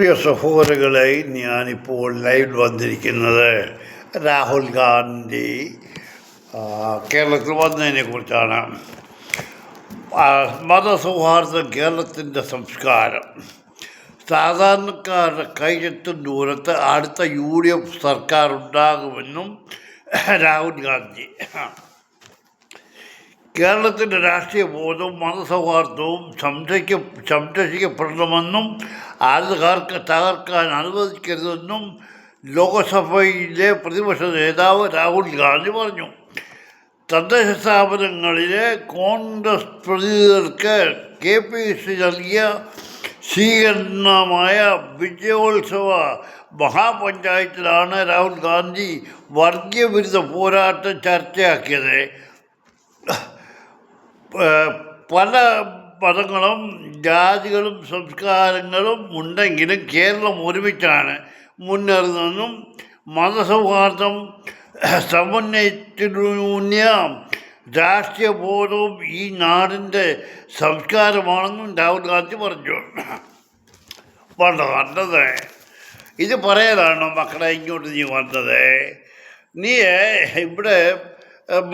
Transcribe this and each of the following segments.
പ്രിയ സഹോദരങ്ങളെ ഞാനിപ്പോൾ ലൈവിൽ വന്നിരിക്കുന്നത് രാഹുൽ ഗാന്ധി കേരളത്തിൽ വന്നതിനെ കുറിച്ചാണ്. മതസൗഹാർദ്ദം കേരളത്തിന്റെ സംസ്കാരം. സാധാരണക്കാരുടെ കൈയെത്തും ദൂരത്ത് അടുത്ത യു ഡി എഫ് സർക്കാർ ഉണ്ടാകുമെന്നും രാഹുൽ ഗാന്ധി. കേരളത്തിന്റെ രാഷ്ട്രീയ ബോധവും മതസൗഹാർദ്ദവും സംരക്ഷിക്ക സംരക്ഷിക്കപ്പെടണമെന്നും ആളുകാർക്ക് തകർക്കാൻ അനുവദിക്കരുതെന്നും ലോകസഭയിലെ പ്രതിപക്ഷ നേതാവ് രാഹുൽ ഗാന്ധി പറഞ്ഞു. തദ്ദേശ സ്ഥാപനങ്ങളിലെ കോൺഗ്രസ് പ്രതിനിധികൾക്ക് കെ പി സി നൽകിയ സ്വീകരണമായ വിജയോത്സവ മഹാപഞ്ചായത്തിലാണ് രാഹുൽ ഗാന്ധി വർഗീയ വിരുദ്ധ പോരാട്ടം ചർച്ചയാക്കിയത്. പല പദങ്ങളും ജാതികളും സംസ്കാരങ്ങളും ഉണ്ടെങ്കിലും കേരളം ഒരുമിച്ചാണ്. മുന്നേറുന്നതെന്നും മതസൗഹാർദ്ദം സമന്വയത്തിലൂന്നിയ രാഷ്ട്രീയ ബോധവും ഈ നാടിന്റെ സംസ്കാരമാണെന്നും രാഹുൽ ഗാന്ധി പറഞ്ഞു. വളരെ വന്നത് ഇത് പറയാനാണോ മക്കളെ ഇങ്ങോട്ട് നീ വന്നത്. നീ ഇവിടെ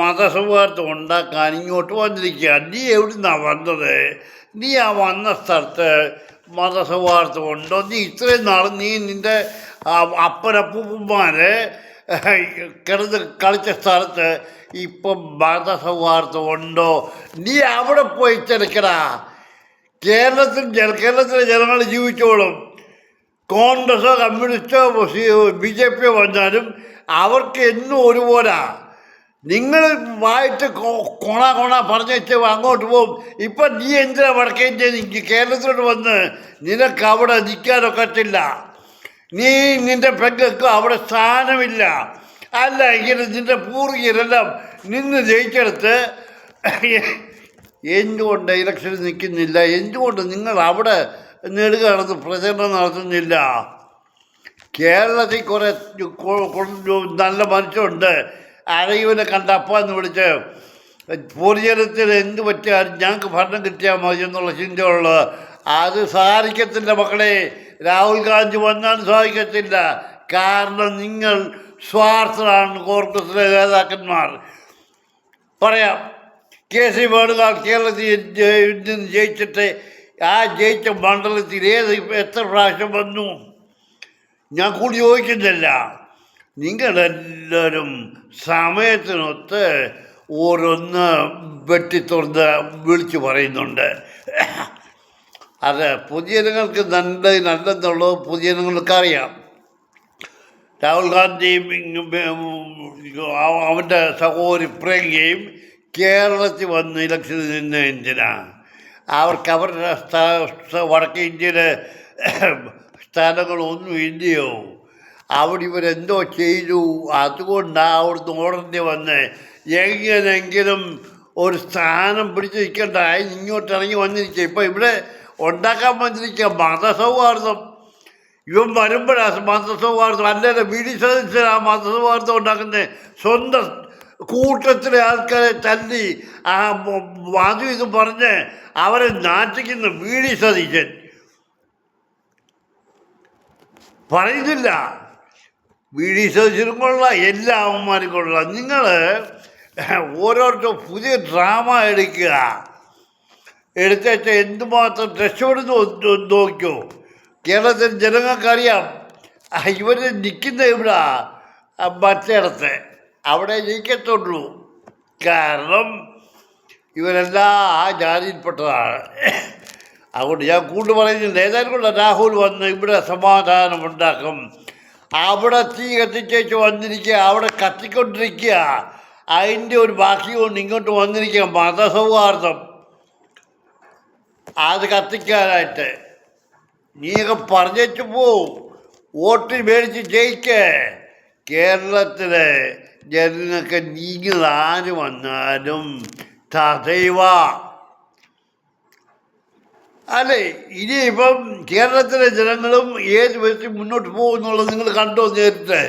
മതസൗഹാർദ്ദം ഉണ്ടാക്കാൻ ഇങ്ങോട്ട് വന്നിരിക്കുക നീ എവിടുന്നാണ് വന്നത്? നീ ആ വന്ന സ്ഥലത്ത് മതസൗഹാർദ്ദം ഉണ്ടോ? നീ ഇത്രയും നാൾ നീ നിന്റെ അപ്പനപ്പൂപ്പന്മാരെ കിടന്ന് കളിച്ച സ്ഥലത്ത് ഇപ്പം മതസൗഹാർദ്ദം ഉണ്ടോ? നീ അവിടെ പോയി ചെലക്കടാ കേരളത്തിൽ ജന കേരളത്തിലെ ജനങ്ങൾ ജീവിച്ചോളും. കോൺഗ്രസോ കമ്മ്യൂണിസ്റ്റോ ബി ജെ പിയോ വന്നാലും അവർക്ക് എന്നും ഒരുപോലാ. നിങ്ങൾ വായിട്ട് കൊണ കൊണ പറഞ്ഞു വെച്ച് അങ്ങോട്ട് പോകും. ഇപ്പം നീ എന്തിനാ വടക്കേ ഇന്ത്യ കേരളത്തിലോട്ട് വന്ന് നിനക്ക് അവിടെ നിൽക്കാനൊക്കത്തില്ല നീ നിന്റെ പെങ്ങൾക്ക് അവിടെ സ്ഥാനമില്ല. അല്ല ഇങ്ങനെ നിന്റെ പൂർവികരെല്ലാം നിന്ന് ജയിച്ചെടുത്ത് എന്തുകൊണ്ട് ഇലക്ഷൻ നിൽക്കുന്നില്ല? എന്തുകൊണ്ട് നിങ്ങൾ അവിടെ നെടുക നടന്ന് പ്രചരണം നടത്തുന്നില്ല? കേരളത്തിൽ കുറേ നല്ല മനുഷ്യരുണ്ട്. അരയുവിനെ കണ്ട അപ്പ എന്ന് വിളിച്ച് പൊതുജനത്തിന് എന്ത് പറ്റിയാലും ഞങ്ങൾക്ക് ഭരണം കിട്ടിയാൽ മതി എന്നുള്ള ചിന്തയുള്ളത് അത് സാധിക്കത്തില്ല മക്കളെ. രാഹുൽ ഗാന്ധി വന്നാലും സാധിക്കത്തില്ല കാരണം നിങ്ങൾ സ്വാർത്ഥരാണ് കോൺഗ്രസിലെ നേതാക്കന്മാർ. പറയാം. കെ സി വേണുകാൾ കേരളത്തിൽ നിന്ന് ജയിച്ചിട്ട് ആ ജയിച്ച മണ്ഡലത്തിൽ ഏത് എത്ര പ്രാവശ്യം വന്നു? ഞാൻ കൂടി ചോദിക്കുന്നില്ല. നിങ്ങളെല്ലാവരും സമയത്തിനൊത്ത് ഓരോന്ന് വെട്ടിത്തുറന്ന് വിളിച്ചു പറയുന്നുണ്ട്. അത് പൊതുജനങ്ങൾക്ക് നല്ല നല്ലെന്നുള്ളത് പൊതുജനങ്ങൾക്ക് അറിയാം രാഹുൽ ഗാന്ധിയും അവ- അവന്റെ സഹോദരി പ്രിയങ്കയും കേരളത്തിൽ വന്ന് ഇലക്ഷനിൽ നിന്ന് എന്തിനാണ് അവർക്ക് അവരുടെ വടക്കേ ഇന്ത്യയിലെ സ്ഥലങ്ങളൊന്നും ഇല്ലയോ? അവിടെ ഇവരെന്തോ ചെയ്തു. അതുകൊണ്ടാണ് അവിടുന്ന് ഓടേണ്ടി വന്ന്. എങ്ങനെങ്കിലും ഒരു സ്ഥാനം പിടിച്ച് നിൽക്കണ്ടായി ഇങ്ങോട്ട് ഇറങ്ങി വന്നിരിക്കുക ഇപ്പം ഇവിടെ ഉണ്ടാക്കാൻ വന്നിരിക്കുക മതസൗഹാർദ്ദം. ഇവൻ വരുമ്പോഴാണ് മതസൗഹാർദ്ദം. അല്ലല്ല ബി ഡി സദസ്യൻ ആ മതസൗഹാർദ്ദം ഉണ്ടാക്കുന്നത് സ്വന്തം കൂട്ടത്തിലെ ആൾക്കാരെ തല്ലി ആ വാതു ഇത് പറഞ്ഞ് അവരെ നാട്ടിക്കുന്ന വീടി സതീശൻ പറയുന്നില്ല. ബി ഡി സതീശനും കൊള്ളാം എല്ലാ അവന്മാരും കൊള്ളാം നിങ്ങൾ ഓരോരുത്തർ പുതിയ ഡ്രാമ എടുക്കുക. എടുത്തേച്ച എന്തുമാത്രം രക്ഷപ്പെടുന്നു നോക്കിയോ കേരളത്തിൽ ജനങ്ങൾക്കറിയാം. ഇവർ നിൽക്കുന്ന ഇവിടെ മറ്റേടത്ത്. അവിടെ ജയിക്കത്തുള്ളൂ. കാരണം ഇവരെല്ലാം ആ ജാതിയിൽപ്പെട്ടതാണ്. അതുകൊണ്ട് ഞാൻ കൂട്ടു പറയുന്നില്ല. ഏതായാലും കൊണ്ട് രാഹുൽ വന്ന് ഇവിടെ സമാധാനം ഉണ്ടാക്കും അവിടെ തീ കത്തിച്ചേച്ച് വന്നിരിക്കുക അവിടെ കത്തിക്കൊണ്ടിരിക്കുക. അതിന്റെ ഒരു ബാക്കി കൊണ്ട് ഇങ്ങോട്ട് വന്നിരിക്കുക മതസൗഹാർദ്ദം. അത് കത്തിക്കാനായിട്ട്. നീയൊക്കെ പറഞ്ഞേച്ചു പോവും വോട്ട് മേടിച്ച് ജയിക്കേ. കേരളത്തിലെ ജനങ്ങൾക്ക് നീങ്ങി ആര് വന്നാലും തഥൈവ. അല്ലേ? ഇനിയിപ്പം കേരളത്തിലെ ജനങ്ങളും ഏത് വെച്ച് മുന്നോട്ട് പോകുന്നുള്ളത് നിങ്ങൾ കണ്ടോ നേരിട്ട്